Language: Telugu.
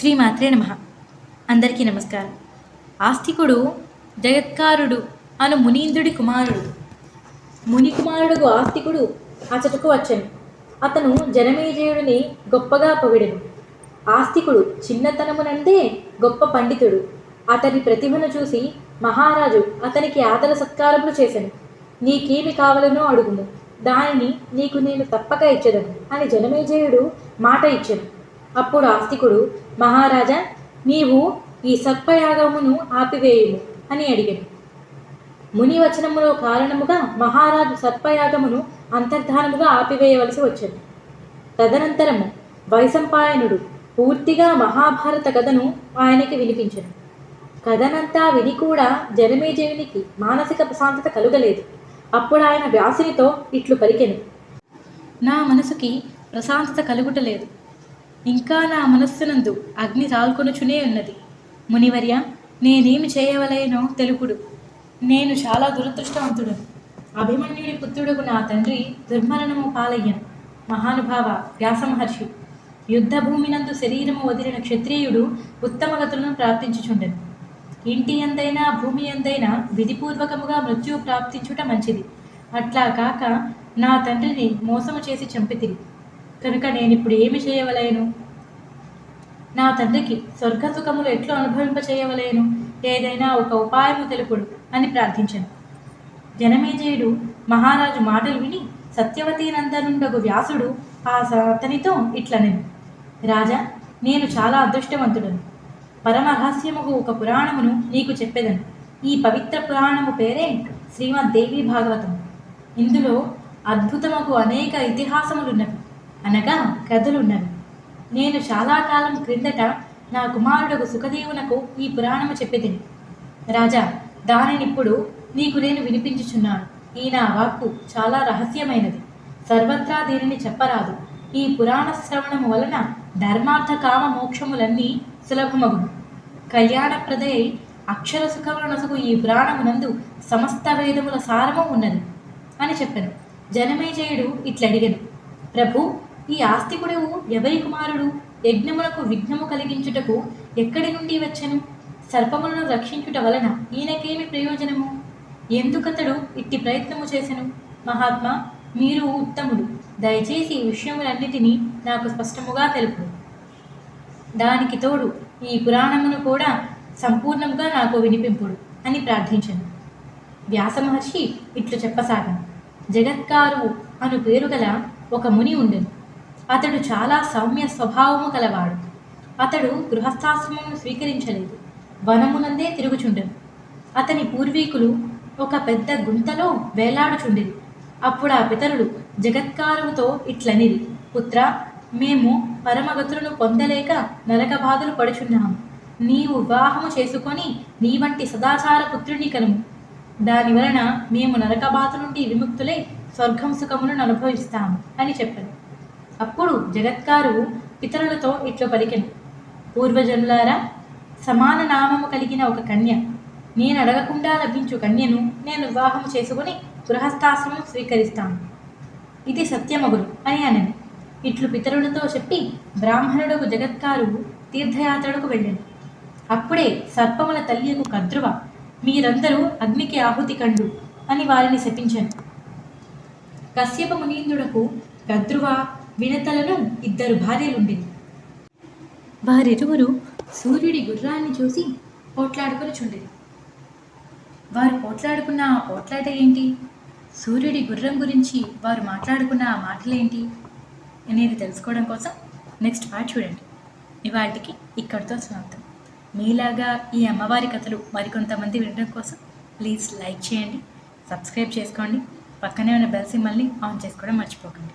శ్రీమాత్రే నమ. అందరికీ నమస్కారం. ఆస్తికుడు జగత్కారుడు అను మునీంద్రుడి కుమారుడు. ముని కుమారుడు ఆస్తికుడు అచటకు వచ్చెను. అతను జనమేజయుడిని గొప్పగా పొగిడెను. ఆస్తికుడు చిన్నతనమునందే గొప్ప పండితుడు. అతని ప్రతిభను చూసి మహారాజు అతనికి ఆదర సత్కారములు చేశాను నీకేమి కావాలనో అడుగుము. దానిని నీకు నేను తప్పక ఇచ్చదను అని జనమేజయుడు మాట ఇచ్చాను. అప్పుడు ఆస్తికుడు మహారాజా నీవు ఈ సర్పయాగమును ఆపివేయుము అని అడిగాను ముని వచనములో కారణముగా మహారాజు సర్పయాగమును అంతర్ధానముగా ఆపివేయవలసి వచ్చింది తదనంతరము వైసంపాయనుడు పూర్తిగా మహాభారత కథను ఆయనకి వినిపించను. కథనంతా విని కూడా జనమేజయునికి మానసిక ప్రశాంతత కలుగలేదు. అప్పుడు ఆయన వ్యాసునితో ఇట్లు పలికెను. నా మనసుకి ప్రశాంతత కలుగుటలేదు. ఇంకా నా మనస్సునందు అగ్ని రాల్కొనుచునే ఉన్నది. మునివర్య నేనేమి చేయవలేనో తెలుపుడు. నేను చాలా దురదృష్టవంతుడు. అభిమన్యుడి పుత్రుడుకు నా తండ్రి దుర్మరణము పాలయ్యను. మహానుభావ వ్యాసమహర్షి. యుద్ధ భూమినందు శరీరము వదిలిన క్షత్రియుడు ఉత్తమగతులను ప్రార్థించుచుండెను ఇంటి ఎందైనా భూమి ఎందైనా విధిపూర్వకముగా మృత్యువు ప్రాప్తించుట మంచిది. అట్లా కాక నా తండ్రిని మోసము చేసి చంపితిరి. కనుక నేను ఇప్పుడు ఏమి చేయవలేను? నా తండ్రికి స్వర్గ సుఖములు ఎట్లు అనుభవింప చేయవలేను ఏదైనా ఒక ఉపాయము తెలుపుడు అని ప్రార్థించాను. జనమేజయుడు మహారాజు మాటలు విని సత్యవతి నందనుండగు వ్యాసుడు ఆ అతనితో ఇట్లనెను రాజా నేను చాలా అదృష్టవంతుడను. పరమరహస్యముకు ఒక పురాణమును నీకు చెప్పేదను. ఈ పవిత్ర పురాణము పేరే శ్రీమద్ దేవి భాగవతం. ఇందులో అద్భుతముకు అనేక ఇతిహాసములున్నవి. అనగా కథలున్నవి. నేను చాలా కాలం క్రిందట నా కుమారుడు సుఖదేవునకు ఈ పురాణము చెప్పేదిని. రాజా దానినిప్పుడు నీకు నేను వినిపించుచున్నాను. ఈ నా వాక్కు చాలా రహస్యమైనది. సర్వత్రా దీనిని చెప్పరాదు. ఈ పురాణ శ్రవణము వలన ధర్మార్థ కామ మోక్షములన్నీ సులభమగును. కళ్యాణప్రదయ అక్షర సుఖములనసుకు ఈ పురాణమునందు సమస్త వేదముల సారము ఉన్నది అని చెప్పాను. జనమేజయుడు ఇట్లడిగను. ప్రభు ఈ ఆస్తికుడు ఎవరి కుమారుడు? యజ్ఞములకు విఘ్నము కలిగించుటకు ఎక్కడి నుండి వచ్చెను? సర్పములను రక్షించుట వలన ఈయనకేమి ప్రయోజనము? ఎందుకతడు ఇట్టి ప్రయత్నము చేసెను? మహాత్మా మీరు ఉత్తముడు దయచేసి ఈ విషయములన్నిటినీ నాకు స్పష్టముగా తెలుపు దానికి తోడు ఈ పురాణమును కూడా సంపూర్ణంగా నాకు వినిపింపుడు అని ప్రార్థించను. వ్యాస మహర్షి ఇట్లు చెప్పసాగను. జగత్కారు అను పేరు గల ఒక ముని ఉండెను. అతడు చాలా సౌమ్య స్వభావము కలవాడు అతడు గృహస్థాశ్రమమును స్వీకరించలేదు. వనమునందే తిరుగుచుండెను. అతని పూర్వీకులు ఒక పెద్ద గుంతలో వేలాడుచుండిరి. అప్పుడు ఆ పితరుడు జగత్కారులతో ఇట్లనిది పుత్ర మేము పరమగతులను పొందలేక నరక బాధలు పడుచున్నాము. నీవు వివాహము చేసుకొని నీ వంటి సదాచార పుత్రుని కలము. దాని వలన మేము నరక బాధ నుండి విముక్తులై స్వర్గం సుఖములను అనుభవిస్తాము అని చెప్పారు అప్పుడు జగత్కారు పితరులతో ఇట్లు పలికెను. పూర్వజనులారా సమాన నామము కలిగిన ఒక కన్య. నేను అడగకుండా లభించు కన్యను నేను వివాహం చేసుకుని గృహస్థాశ్రమం స్వీకరిస్తాను. ఇది సత్యమగురు అని అనను. ఇట్లు పితరులతో చెప్పి బ్రాహ్మణుడుకు జగత్కారు తీర్థయాత్రలకు వెళ్ళాను. అప్పుడే సర్పముల తల్లియకు కద్రువ మీరందరూ అగ్నికి ఆహుతి కండు అని వారిని శపించాను. కశ్యప మునీంద్రుడకు కద్రువ వినతలను ఇద్దరు భార్యలుండింది వారిరువురు సూర్యుడి గుర్రాన్ని చూసి పోట్లాడుకుని చుండేది వారు పోట్లాడుకున్న ఆ పోట్లాట ఏంటి? సూర్యుడి గుర్రం గురించి వారు మాట్లాడుకున్న ఆ మాటలేంటి? అనేది తెలుసుకోవడం కోసం నెక్స్ట్ పార్ట్ చూడండి. ఇవాటికి ఇక్కడితో సమాప్తం. మీలాగా ఈ అమ్మవారి కథలు మరికొంతమంది వినడం కోసం ప్లీజ్ లైక్ చేయండి సబ్స్క్రైబ్ చేసుకోండి పక్కనే ఉన్న బెల్ సింబల్ని ఆన్ చేసుకోవడం మర్చిపోకండి.